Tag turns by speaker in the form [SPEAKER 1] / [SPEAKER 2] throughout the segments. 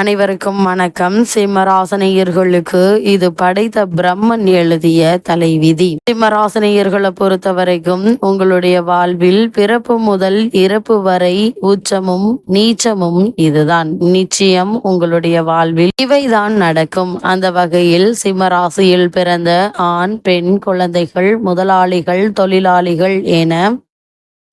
[SPEAKER 1] அனைவருக்கும் வணக்கம். சிம்மராசனையர்களுக்கு இது படைத்த பிரம்மன் எழுதிய தலைவிதி. சிம்மராசனையர்களை பொறுத்த வரைக்கும் உங்களுடைய வாழ்வில் பிறப்பு முதல் இறப்பு வரை உச்சமும் நீச்சமும் இதுதான். நிச்சயம் உங்களுடைய வாழ்வில் இவைதான் நடக்கும். அந்த வகையில் சிம்மராசியில் பிறந்த ஆண் பெண் குழந்தைகள் முதலாளிகள் தொழிலாளிகள் என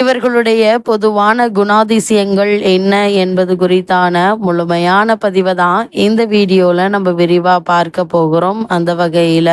[SPEAKER 1] இவர்களுடைய பொதுவான குணாதிசயங்கள் என்ன என்பது குறித்தான முழுமையான பதிவை தான் இந்த வீடியோல நம்ம விரிவா பார்க்க போகிறோம். அந்த வகையில்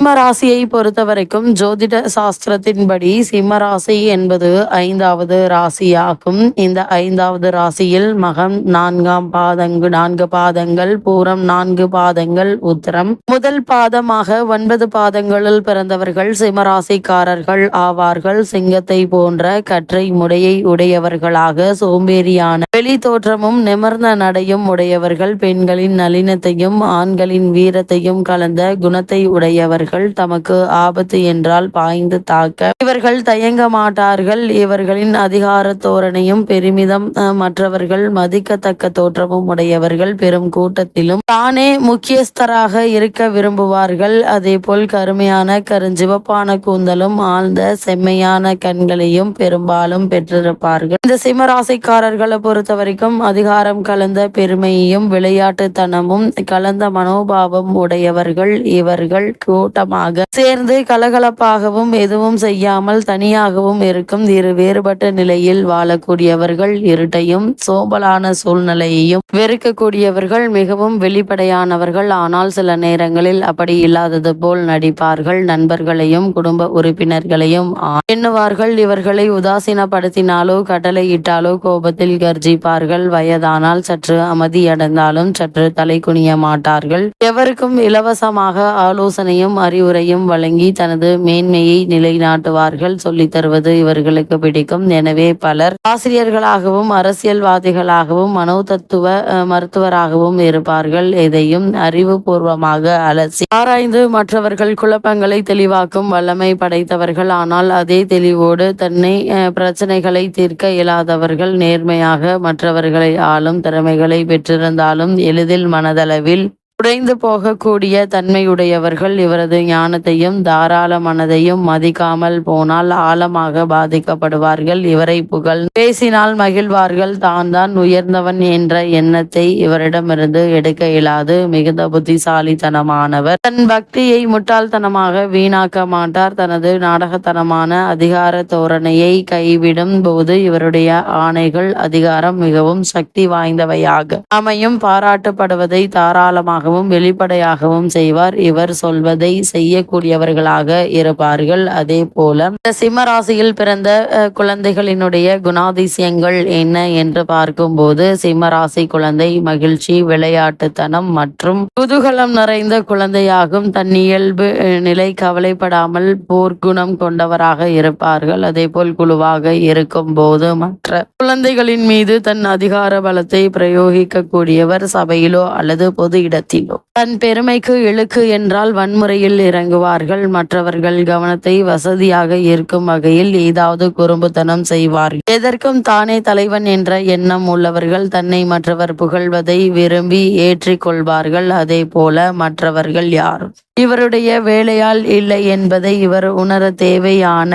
[SPEAKER 1] சிம்ம ராசியை பொறுத்த வரைக்கும் ஜோதிட சாஸ்திரத்தின்படி சிம்ம ராசி என்பது ஐந்தாவது ராசியாகும். இந்த ஐந்தாவது ராசியில் மகம் நான்காம் பாதங்கு நான்கு பாதங்கள் பூரம் நான்கு பாதங்கள் உத்தரம். முதல் பாதமாக ஒன்பது பாதங்களில் பிறந்தவர்கள் சிம்மராசிக்காரர்கள் ஆவார்கள். சிங்கத்தை போன்ற கற்றை முடையை உடையவர்களாக சோம்பேறியான வெளி தோற்றமும் நிமர்ந்த நடையும் உடையவர்கள். பெண்களின் நளினத்தையும் ஆண்களின் வீரத்தையும் கலந்த குணத்தை உடையவர்கள். தமக்கு ஆபத்து என்றால் பாய்ந்து தாக்க. இவர்கள் தயங்க மாட்டார்கள். இவர்களின் அதிகார தோரணையும் பெருமிதம் அஹ், மற்றவர்கள் மதிக்கத்தக்க தோற்றமும் உடையவர்கள் பெரும் கூட்டத்திலும். தானே முக்கியஸ்தராக இருக்க விரும்புவார்கள். அதே போல் கருமையான கருஞ்சிவப்பான கூந்தலும் ஆழ்ந்த செம்மையான கண்களையும் பெரும்பாலும் பெற்றிருப்பார்கள். இந்த சிம்மராசிக்காரர்களை பொறுத்த வரைக்கும் அதிகாரம் கலந்த பெருமையும் விளையாட்டுத்தனமும் கலந்த மனோபாவம் உடையவர்கள் இவர்கள் கூட்டமாக சேர்ந்து கலகலப்பாகவும் எதுவும் செய்யாமல் தனியாகவும் இருக்கும் இரு வேறுபட்ட நிலையில் வாழக்கூடியவர்கள் இருட்டையும் சோம்பலான சூழ்நிலையையும் வெறுக்கக்கூடியவர்கள் மிகவும் வெளிப்படையானவர்கள். ஆனால் சில நேரங்களில் அப்படி இல்லாதது போல் நடிப்பார்கள். நண்பர்களையும் குடும்ப உறுப்பினர்களையும் எண்ணுவார்கள். இவர்களை உதாசீனப்படுத்தினாலோ கட்டளையிட்டாலோ கோபத்தில் கர்ஜிப்பார்கள். வயதானால் சற்று அமைதியடைந்தாலும் சற்று தலை குனிய மாட்டார்கள். எவருக்கும் இலவசமாக ஆலோசனையும் அறிவுரையும் வழங்கி தனது மேன்மையை நிலைநாட்டுவார்கள். சொல்லித் தருவது இவர்களுக்கு பிடிக்கும். எனவே பலர் ஆசிரியர்களாகவும் அரசியல்வாதிகளாகவும் மனோதத்துவ மருத்துவராகவும் இருப்பார்கள். எதையும் அறிவுபூர்வமாக அலசி ஆராய்ந்து மற்றவர்கள் குழப்பங்களை தெளிவாக்கும் வல்லமை படைத்தவர்கள். ஆனால் அதே தெளிவோடு தன்னை அஹ், பிரச்சனைகளை தீர்க்க இயலாதவர்கள். நேர்மையாக மற்றவர்களை ஆளும் திறமைகளை பெற்றிருந்தாலும் எளிதில் மனதளவில் உடைந்து போகக்கூடிய தன்மையுடையவர்கள் இவரது ஞானத்தையும் தாராள மனதையும் மதிக்காமல் போனால் ஆழமாக பாதிக்கப்படுவார்கள். இவரை புகழ் பேசினால் மகிழ்வார்கள். தான் தான் உயர்ந்தவன் என்ற எண்ணத்தை இவரிடமிருந்து எடுக்க இயலாது. மிகுந்த புத்திசாலித்தனமானவர். தன் பக்தியை முட்டாள்தனமாக வீணாக்க மாட்டார். தனது நாடகத்தனமான அதிகார தோரணையை கைவிடும் போது இவருடைய ஆணைகள் அதிகாரம் மிகவும் சக்தி வாய்ந்தவையாக அமையும். பாராட்டப்படுவதை தாராளமாக தாராளமாகவும் வெளிப்படையாகவும் செய்வார். இவர் சொல்வதை செய்யக்கூடியவர்களாக இருப்பார்கள். அதே போல சிம்மராசியில் பிறந்த குழந்தைகளினுடைய குணாதிசயங்கள் என்ன என்று பார்க்கும்போது போது சிம்மராசி குழந்தை மகிழ்ச்சி விளையாட்டுத்தனம் மற்றும் குதூகலம் நிறைந்த குழந்தையாகும். தன் இயல்பு நிலை கவலைப்படாமல் போர்க்குணம் கொண்டவராக இருப்பார்கள். அதே போல் குழுவாக இருக்கும் போது மற்ற குழந்தைகளின் மீது தன் அதிகார பலத்தை பிரயோகிக்க கூடியவர் சபையிலோ அல்லது பொது இடத்தில் தன் பெருமைக்கு இழுக்கு என்றால் வன்முறையில் இறங்குவார்கள். மற்றவர்கள் கவனத்தை வசதியாக ஈர்க்கும் வகையில் ஏதாவது குறும்புத்தனம் செய்வார்கள். எதற்கும் தானே தலைவன் என்ற எண்ணம் உள்ளவர்கள் தன்னை மற்றவர் புகழ்வதை விரும்பி ஏற்றிக்கொள்வார்கள். அதே போல மற்றவர்கள் யாரும் இவருடைய வேலையால் இல்லை என்பதை இவர் உணர தேவையான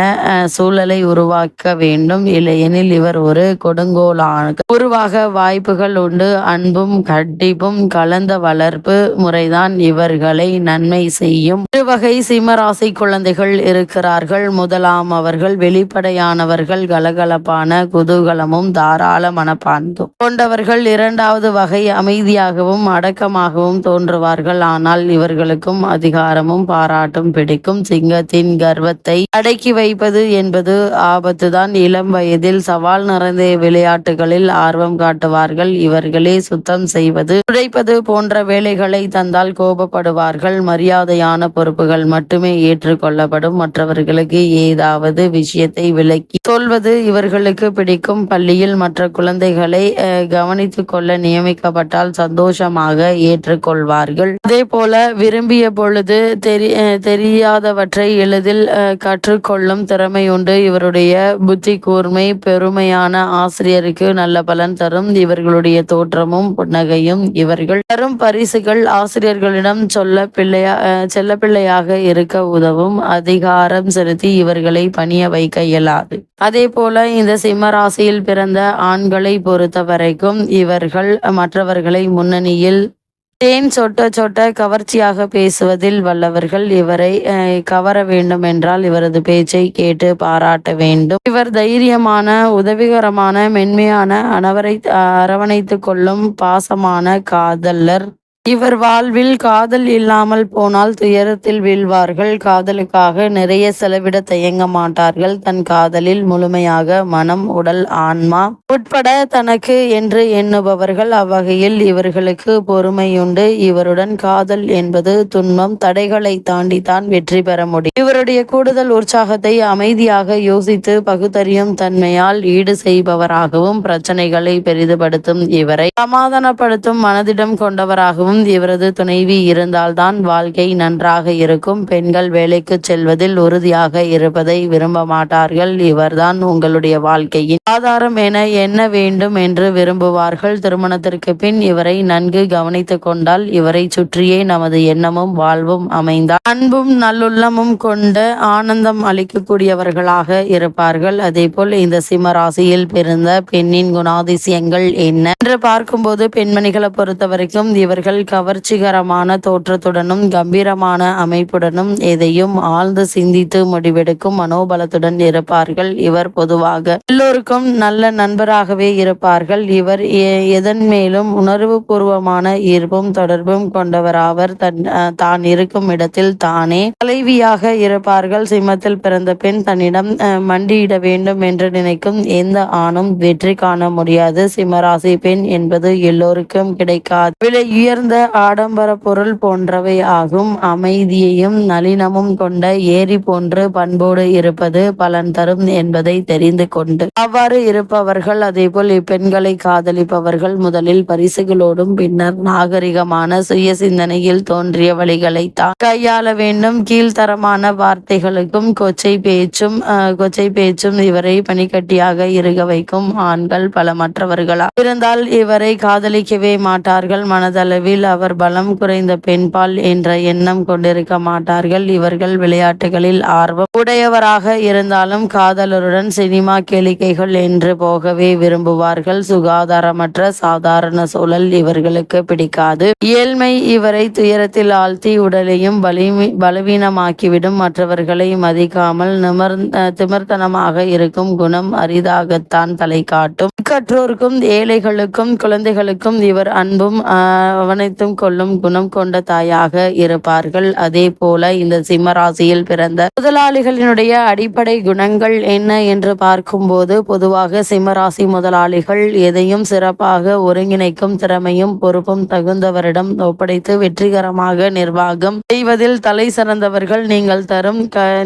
[SPEAKER 1] சூழலை உருவாக்க வேண்டும். இல்லையெனில் இவர் ஒரு கொடுங்கோலான உருவாக வாய்ப்புகள் உண்டு. அன்பும் கட்டிப்பும் கலந்த வளர்ப்பு முறைதான் இவர்களை நன்மை செய்யும். ஒரு வகை சிம்மராசி குழந்தைகள் இருக்கிறார்கள். முதலாம் அவர்கள் வெளிப்படையானவர்கள். கலகலப்பான குதூகலமும் தாராள மனப்பான்பும் கொண்டவர்கள். இரண்டாவது வகை அமைதியாகவும் அடக்கமாகவும் தோன்றுவார்கள். ஆனால் இவர்களுக்கும் அதிகாரமும் பாராட்டும் பிடிக்கும். சிங்கத்தின் கர்வத்தை அடக்கி வைப்பது என்பது ஆபத்துதான். இளம் வயதில் சவால் நிறைந்த விளையாட்டுகளில் ஆர்வம் காட்டுவார்கள். இவர்களே சுத்தம் செய்வது உழைப்பது போன்ற வேலைகளை தந்தால் கோபப்படுவார்கள். மரியாதையான பொறுப்புகள் மட்டுமே ஏற்றுக்கொள்ளப்படும். மற்றவர்களுக்கு ஏதாவது விஷயத்தை விளக்கி சொல்வது இவர்களுக்கு பிடிக்கும். பள்ளியில் மற்ற குழந்தைகளை அஹ், கவனித்துக் கொள்ள நியமிக்கப்பட்டால் சந்தோஷமாக ஏற்றுக்கொள்வார்கள். அதே போல விரும்பிய பொழுது பொழுது தெரி தெரியாதவற்றை எளிதில் கற்றுக்கொள்ளும் திறமை உண்டு இவருடைய புத்தி கூர்மை பெருமையான ஆசிரியருக்கு நல்ல பலன் தரும். இவர்களுடைய தோற்றமும் புன்னகையும் இவர்கள் தரும். பரிசுகள் ஆசிரியர்களிடம் சொல்ல பிள்ளையா செல்ல பிள்ளையாக இருக்க உதவும். அதிகாரம் செலுத்தி இவர்களை பணிய வைக்க இயலாது. அதே போல இந்த சிம்ம ராசியில் பிறந்த ஆண்களை பொறுத்த வரைக்கும் இவர்கள் மற்றவர்களை முன்னணியில் தேன் சொட்ட சொட்ட கவர்ச்சியாக பேசுவதில் வல்லவர்கள் இவரை கவர வேண்டும் என்றால் இவரது பேச்சை கேட்டு பாராட்ட வேண்டும். இவர் தைரியமான உதவிகரமான மென்மையான அனவரை அரவணைத்து கொள்ளும் பாசமான காதலர். இவர் வாழ்வில் காதல் இல்லாமல் போனால் துயரத்தில் வீழ்வார்கள். காதலுக்காக நிறைய செலவிட தயங்க மாட்டார்கள். தன் காதலில் முழுமையாக மனம் உடல் ஆன்மா உட்பட தனக்கு என்று எண்ணுபவர்கள் அவ்வகையில் இவர்களுக்கு பொறுமையுண்டு. இவருடன் காதல் என்பது துன்பம். தடைகளை தாண்டி தான் வெற்றி பெற முடியும். இவருடைய கூடுதல் உற்சாகத்தை அமைதியாக யோசித்து பகுத்தறியும் தன்மையால் ஈடு செய்பவராகவும் பிரச்சனைகளை பெரிதுபடுத்தும் இவரை சமாதானப்படுத்தும் மனதிடம் கொண்டவராகவும் இவரது துணைவி இருந்தால்தான் வாழ்க்கை நன்றாக இருக்கும். பெண்கள் வேலைக்கு செல்வதில் உறுதியாக இருப்பதை விரும்ப மாட்டார்கள். இவர்தான் உங்களுடைய வாழ்க்கையின் ஆதாரம் என என்ன வேண்டும் என்று விரும்புவார்கள். திருமணத்திற்கு பின் இவரை நன்கு கவனித்துக் கொண்டால் இவரை சுற்றியே நமது எண்ணமும் வாழ்வும் அமைந்தால் அன்பும் நல்லுள்ளமும் கொண்ட ஆனந்தம் அளிக்கக்கூடியவர்களாக இருப்பார்கள். அதேபோல் இந்த சிம்ம ராசியில் பிறந்த பெண்ணின் குணாதிசயங்கள் என்ன? என்று பார்க்கும்போது பெண்மணிகளை பொறுத்த வரைக்கும் இவர்கள் கவர்ச்சிகரமான தோற்றத்துடனும் கம்பீரமான அமைப்புடனும் எதையும் ஆழ்ந்து சிந்தித்து முடிவெடுக்கும் மனோபலத்துடன் இருப்பார்கள். இவர் பொதுவாக எல்லோருக்கும் நல்ல நண்பராகவே இருப்பார்கள். இவர் எதன் மேலும் உணர்வு பூர்வமான ஈர்ப்பும் தொடர்பும் கொண்டவராவர். தன் தான் இருக்கும் இடத்தில் தானே தலைவியாக இருப்பார்கள். சிம்மத்தில் பிறந்த பெண் தன்னிடம் மண்டியிட வேண்டும் என்று நினைக்கும் எந்த ஆணும் வெற்றி காண முடியாது. சிம்மராசி பெண் என்பது எல்லோருக்கும் கிடைக்காது. விலை உயர்ந்த ஆடம்பர பொருள் போன்றவை ஆகும். அமைதியையும் நளினமும் கொண்ட ஏரி போன்று பண்போடு இருப்பது பலன் தரும் என்பதை தெரிந்து கொண்டு. அவ்வாறு இருப்பவர்கள் அதேபோல் இப்பெண்களை காதலிப்பவர்கள் முதலில் பரிசுகளோடும் பின்னர் நாகரிகமான சுய சிந்தனையில் தோன்றிய வழிகளை தான் கையாள வேண்டும். கீழ்த்தரமான வார்த்தைகளுக்கும் கொச்சை பேச்சும் கொச்சை பேச்சும் இவரை பனிக்கட்டியாக இருக வைக்கும் ஆண்கள் பல மற்றவர்களா இருந்தால் இவரை காதலிக்கவே மாட்டார்கள். மனதளவில் அவர் பலம் குறைந்த பெண்பால் என்ற எண்ணம் கொண்டிருக்க மாட்டார்கள். இவர்கள் விளையாட்டுகளில் ஆர்வம் உடையவராக இருந்தாலும் காதலருடன் சினிமா கேளிக்கைகள் என்று போகவே விரும்புவார்கள். சுகாதாரமற்ற சாதாரண சூழல் இவர்களுக்கு பிடிக்காது. ஏழ்மை இவரை துயரத்தில் ஆழ்த்தி உடலையும் பலிமி பலவீனமாக்கிவிடும். மற்றவர்களை மதிக்காமல் நிமர் திமிர்த்தனமாக இருக்கும் குணம் அரிதாகத்தான் தலை காட்டும் கற்றோருக்கும் ஏழைகளுக்கும் குழந்தைகளுக்கும் இவர் அன்பும் அவனை அவனைத்தும் கொள்ளும் குணம் கொண்ட தாயாக இருப்பார்கள். அதே போல இந்த சிம்ம ராசியில் பிறந்த முதலாளிகளினுடைய அடிப்படை குணங்கள் என்ன என்று பார்க்கும்போது பொதுவாக சிம்மராசி முதலாளிகள் எதையும் சிறப்பாக ஒருங்கிணைக்கும் திறமையும் பொறுப்பும் தகுந்தவரிடம் ஒப்படைத்து வெற்றிகரமாக நிர்வாகம் செய்வதில் தலை சிறந்தவர்கள் நீங்கள் தரும்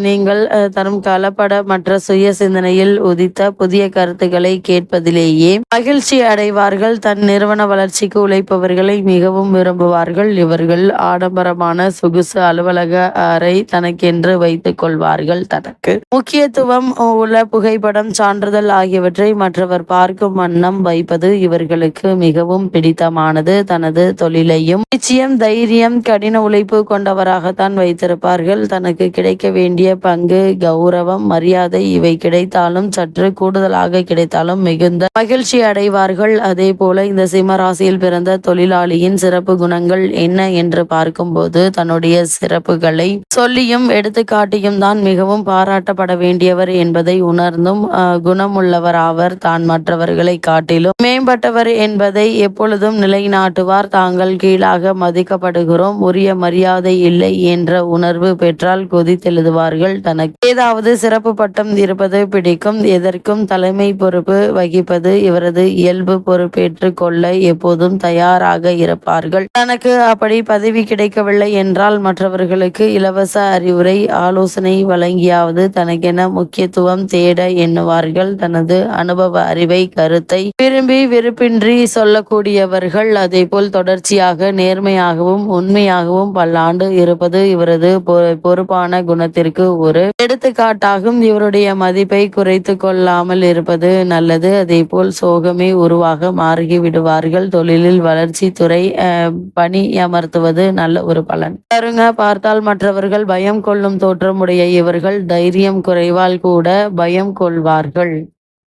[SPEAKER 1] நீங்கள் தரும் கலப்பட மற்ற சுய சிந்தனையில் உதித்த புதிய கருத்துக்களை கேட்பதிலேயே மகிழ்ச்சி அடைவார்கள். தன் நிறுவன வளர்ச்சிக்கு உழைப்பவர்களை மிகவும் விரும்புவார்கள். இவர்கள் ஆடம்பரமான சொகுசு அலுவலக அறை தனக்கென்று வைத்துக் கொள்வார்கள். தனக்கு முக்கியத்துவம் உள்ள புகைப்படம் சான்றிதழ் ஆகியவற்றை மற்றவர் பார்க்கும் வண்ணம் வைப்பது இவர்களுக்கு மிகவும் பிடித்தமானது. தனது தொழிலையும் நிச்சயம் தைரியம் கடின உழைப்பு கொண்டவராகத்தான் வைத்திருப்பார்கள். தனக்கு கிடைக்க வேண்டிய பங்கு கௌரவம் மரியாதை இவை கிடைத்தாலும் சற்று கூடுதலாக கிடைத்தாலும் மிகுந்த மகிழ்ச்சி அடைவார்கள். அதே போல இந்த சிம்ம ராசியில் பிறந்த தொழிலாளியின் சிற சிறப்பு குணங்கள் என்ன என்று பார்க்கும்போது தன்னுடைய சிறப்புகளை சொல்லியும் எடுத்துக்காட்டியும் தான் மிகவும் பாராட்டப்பட வேண்டியவர் என்பதை உணர்ந்தும் குணமுள்ளவர் குணமுள்ளவராவர் தான் மற்றவர்களை காட்டிலும் மேம்பட்டவர் என்பதை எப்பொழுதும் நிலைநாட்டுவார். தாங்கள் கீழாக மதிக்கப்படுகிறோம். உரிய மரியாதை இல்லை என்ற உணர்வு பெற்றால் கொதித்தெழுதுவார்கள். தனக்கு ஏதாவது சிறப்பு பட்டம் இருப்பது பிடிக்கும். எதற்கும் தலைமை பொறுப்பு வகிப்பது இவரது இயல்பு பொறுப்பேற்று கொள்ள எப்போதும் தயாராக இருப்பார். விடுவார்கள் தனக்கு அப்படி பதவி கிடைக்கவில்லை என்றால் மற்றவர்களுக்கு இலவச அறிவுரை ஆலோசனை வழங்கியாவது தனக்கென முக்கியத்துவம் தேட எண்ணுவார்கள். தனது அனுபவ அறிவை கருத்தை விரும்பி விருப்பின்றி சொல்லக்கூடியவர்கள் அதேபோல் தொடர்ச்சியாக நேர்மையாகவும் உண்மையாகவும் பல்லாண்டு இருப்பது இவரது பொ- பொறுப்பான குணத்திற்கு ஒரு எடுத்துக்காட்டாகும். இவருடைய மதிப்பை குறைத்து கொள்ளாமல் இருப்பது நல்லது. அதேபோல் சோகமே உருவாக மாறி விடுவார்கள் தொழிலில் வளர்ச்சி துறை பணி அமர்த்துவது நல்ல ஒரு பலன். பாருங்க பார்த்தால் மற்றவர்கள் பயம் கொள்ளும் தோற்றமுடைய இவர்கள் தைரியம் குறைவால் கூட பயம் கொள்வார்கள்.